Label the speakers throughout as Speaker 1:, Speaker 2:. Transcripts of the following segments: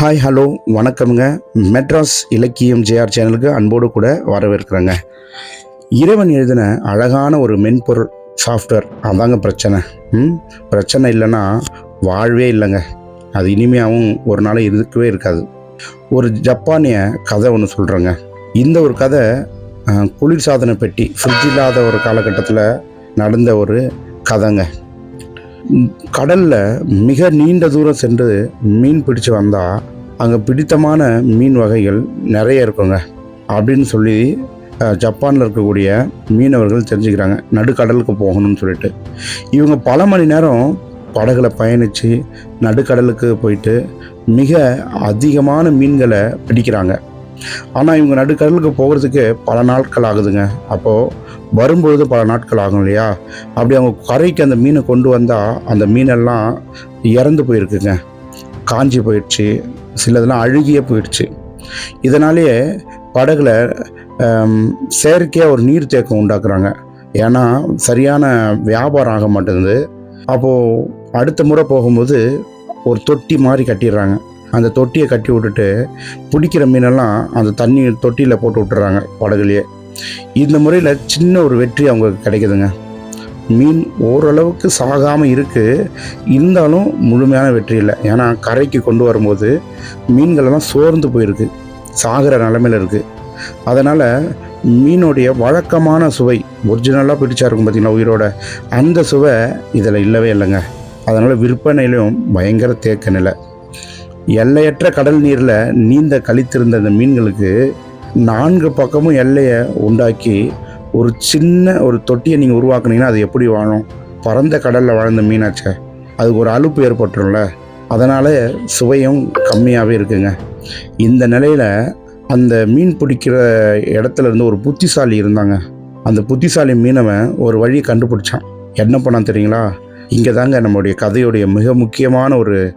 Speaker 1: Hi hello வணக்கம்ங்க. மெட்ராஸ் இலக்கியம் JR சேனலுக்கு அன்போடு கூட வரவேற்கிறேங்க. இறைவன் எழுதின அழகான ஒரு மென்பொருள் சாஃப்ட்வேர் அதாங்க பிரச்சனை. ம்? பிரச்சனை இல்லைன்னா வாழ்வே இல்லைங்க. அது இனிமையாகவும் ஒரு நாள் இருக்கவே இருக்காது. ஒரு ஜப்பானிய கதை ஒன்று சொல்கிறேங்க இந்த ஒரு கதை குளிர்சாதன பெட்டி ஃப்ரிட்ஜ் இல்லாத ஒரு காலகட்டத்தில் நடந்த ஒரு கதைங்க. கடலில் மிக நீண்ட தூரம் சென்று மீன் பிடிச்சு வந்தால் அங்கே பிடித்தமான மீன் வகைகள் நிறைய இருக்குங்க. அப்படின்னு சொல்லி ஜப்பானில் இருக்கக்கூடிய மீனவர்கள் தெரிஞ்சுக்கிறாங்க. நடுக்கடலுக்கு போகணும்னு சொல்லிட்டு. இவங்க பல மணி நேரம் படகுல பயணித்து நடுக்கடலுக்கு போயிட்டு மிக அதிகமான மீன்களை பிடிக்கிறாங்க. ஆனால் இவங்க நடுக்கடலுக்கு போகிறதுக்கு பல நாட்கள் ஆகுதுங்க. அப்போது வரும்பொழுது பல நாட்கள் ஆகும் இல்லையா? அப்படி அவங்க கரைக்கு அந்த மீனை கொண்டு வந்தால் அந்த மீனெல்லாம் இறந்து போயிருக்குங்க. காஞ்சி போயிடுச்சு. சிலதெல்லாம் அழுகியே போயிடுச்சு. இதனாலேயே படகுல செயற்கையாக ஒரு நீர் தேக்கம் உண்டாக்குறாங்க. ஏன்னா சரியான வியாபாரம் ஆக மாட்டேங்குது. அப்போது அடுத்த முறை போகும்போது ஒரு தொட்டி மாதிரி கட்டிடுறாங்க. அந்த தொட்டியை கட்டி விட்டுட்டு பிடிக்கிற மீனெல்லாம் அந்த தண்ணி தொட்டியில் போட்டு விட்டுறாங்க படகுலையே. இந்த முறையில் சின்ன ஒரு வெற்றி அவங்களுக்கு கிடைக்குதுங்க. மீன் ஓரளவுக்கு சாகாமல் இருக்குது இருந்தாலும் முழுமையான வெற்றி இல்லை. ஏன்னா கரைக்கு கொண்டு வரும்போது மீன்களெல்லாம் சோர்ந்து போயிருக்கு. சாகிற நிலமையில இருக்குது அதனால் மீனுடைய வழக்கமான சுவை ஒரிஜினலாக பிடிச்சா இருக்கும் பார்த்தீங்களா உயிரோட? அந்த சுவை இதில் இல்லவே இல்லைங்க. அதனால் விற்பனையிலும் பயங்கர தேக்க நிலை. எல்லையற்ற கடல் நீரில் நீந்த கழித்திருந்த அந்த மீன்களுக்கு நான்கு பக்கமும் எல்லையை உண்டாக்கி ஒரு சின்ன ஒரு தொட்டியை நீங்கள் உருவாக்குனீங்கன்னா அது எப்படி வாழும்? பரந்த கடலில் வாழ்ந்த மீனாச்சே. அதுக்கு ஒரு அலுப்பு ஏற்பட்டுரும்ல. அதனால் சுவையும் கம்மியாகவே இருக்குங்க. இந்த நிலையில் அந்த மீன் பிடிக்கிற இடத்துல இருந்து ஒரு புத்திசாலி இருந்தாங்க. அந்த புத்திசாலி மீனவன் ஒரு வழி கண்டுபிடிச்சான். என்ன பண்ணான் தெரியுங்களா? இங்கே தாங்க நம்மளுடைய கதையுடைய மிக முக்கியமான ஒரு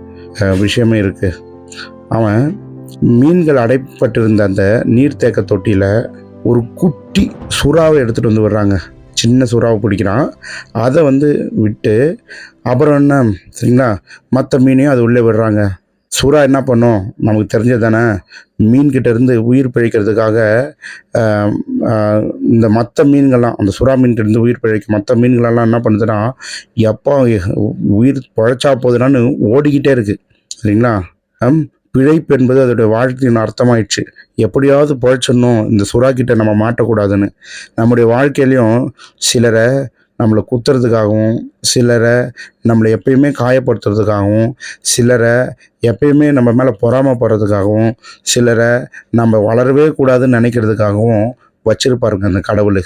Speaker 1: விஷயமே இருக்குது அவன் மீன்கள் அடைப்பட்டிருந்த அந்த நீர்த்தேக்க தொட்டியில் ஒரு குட்டி சுறாவை எடுத்துகிட்டு வந்து விடுறாங்க. சின்ன சுறாவை பிடிக்கிறான். அதை வந்து விட்டு அப்புறம் என்ன சரிங்களா? மற்ற மீனையும் அது உள்ளே விடுறாங்க. சுறா என்ன பண்ணும்? நமக்கு தெரிஞ்சது தானே? மீன்கிட்ட இருந்து உயிர் பிழைக்கிறதுக்காக இந்த மற்ற மீன்கள்லாம் அந்த சுறா மீன்கிட்ட இருந்து உயிர் பிழைக்க மற்ற மீன்களெல்லாம் என்ன பண்ணுதுன்னா எப்போ உயிர் பிழைச்சா போதுனான்னு ஓடிக்கிட்டே இருக்குது சரிங்களா? பிழைப்பு என்பது அதோடைய வாழ்க்கையின் அர்த்தமாயிடுச்சு எப்படியாவது பிழைச்சிடணும் இந்த சுறா கிட்ட நம்ம மாட்டக்கூடாதுன்னு. நம்முடைய வாழ்க்கையிலையும் சிலரை நம்மளை குத்துறதுக்காகவும் சிலரை நம்மளை எப்பயுமே காயப்படுத்துறதுக்காகவும் சிலரை எப்பயுமே நம்ம மேலே பொறாமப்படுறதுக்காகவும் சிலரை நம்ம வளரவே கூடாதுன்னு நினைக்கிறதுக்காகவும் வச்சிருப்பாருங்க அந்த கடவுள்.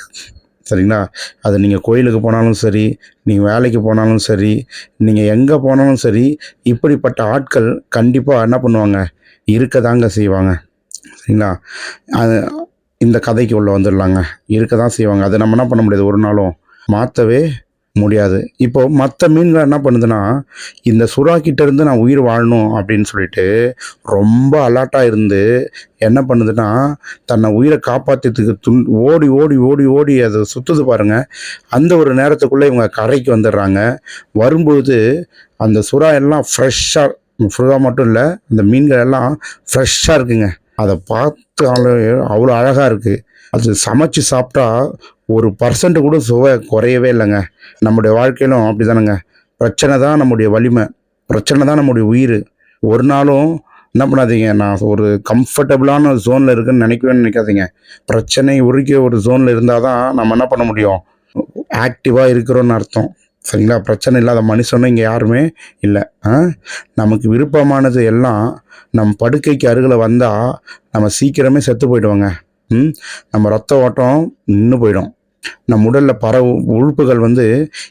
Speaker 1: சரிங்களா? அது நீங்கள் கோயிலுக்கு போனாலும் சரி நீங்கள் வேலைக்கு போனாலும் சரி நீங்கள் எங்கே போனாலும் சரி இப்படிப்பட்ட ஆட்கள் கண்டிப்பாக என்ன பண்ணுவாங்க? இருக்க தாங்க செய்வாங்க. சரிங்களா? அது இந்த கதைக்கு உள்ளே வந்துடலாங்க. இருக்க தான் செய்வாங்க. அதை நம்ம என்ன பண்ண முடியாது? ஒரு நாளும் மாற்றவே முடியாது. இப்போ மற்ற மீன்கள் என்ன பண்ணுதுன்னா இந்த சுறா கிட்ட இருந்து நான் உயிர் வாழணும் அப்படின்னு சொல்லிட்டு ரொம்ப அலர்ட்டாக இருந்து என்ன பண்ணுதுன்னா தன்னை உயிரை காப்பாற்றுறதுக்கு துண் ஓடி ஓடி ஓடி ஓடி அதை சுற்றுது பாருங்கள் அந்த ஒரு நேரத்துக்குள்ளே இவங்க கரைக்கு வந்துடுறாங்க. வரும்போது அந்த சுறா எல்லாம் ஃப்ரெஷ்ஷாக சுறா மட்டும் இல்லை அந்த மீன்கள் எல்லாம் ஃப்ரெஷ்ஷாக இருக்குங்க. அதை பார்த்தாலே அவ்வளோ அழகாக இருக்குது அது சமைச்சு சாப்பிட்டா ஒரு பர்சன்ட் கூட சுவை குறையவே இல்லைங்க. நம்முடைய வாழ்க்கையிலும் அப்படி தானேங்க பிரச்சனை தான் நம்முடைய வலிமை. பிரச்சனை தான் நம்முடைய உயிர். ஒரு நாளும் என்ன பண்ணாதீங்க. நான் ஒரு கம்ஃபர்டபுளான ஜோனில் இருக்குன்னு நினைக்கவே நினைக்காதீங்க. பிரச்சனை உருக்கிய ஒரு ஜோனில் இருந்தால் தான் நம்ம என்ன பண்ண முடியும்? ஆக்டிவாக இருக்கிறோன்னு அர்த்தம். சரிங்களா? பிரச்சனை இல்லாத மனுஷனும் இங்கே யாருமே இல்லை. ஆ? நமக்கு விருப்பமானது எல்லாம் நம் படுக்கைக்கு அருகில் வந்தால் நம்ம சீக்கிரமே செத்து போயிடுவோங்க. நம்ம ரத்த ஓட்டம் நின்று போயிடும். நம் உடலில் பர உறுப்புகள் வந்து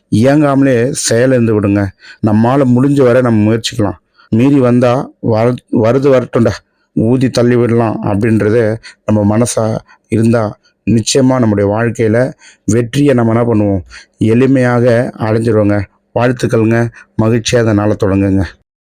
Speaker 1: இயங்காமலே செயலிழந்து விடுங்க. நம்மால் முடிஞ்ச வரை நம்ம முயற்சிக்கலாம். மீறி வந்தால் வர வருது வரட்டும்டா. ஊதி தள்ளி விடலாம் அப்படின்றது நம்ம மனசாக இருந்தால் நிச்சயமாக நம்முடைய வாழ்க்கையில் வெற்றியை நம்ம என்ன பண்ணுவோம்? எளிமையாக அடைஞ்சிடுவோங்க வாழ்த்துக்கள்ங்க. மகிழ்ச்சியாக அதை தொடங்குங்க.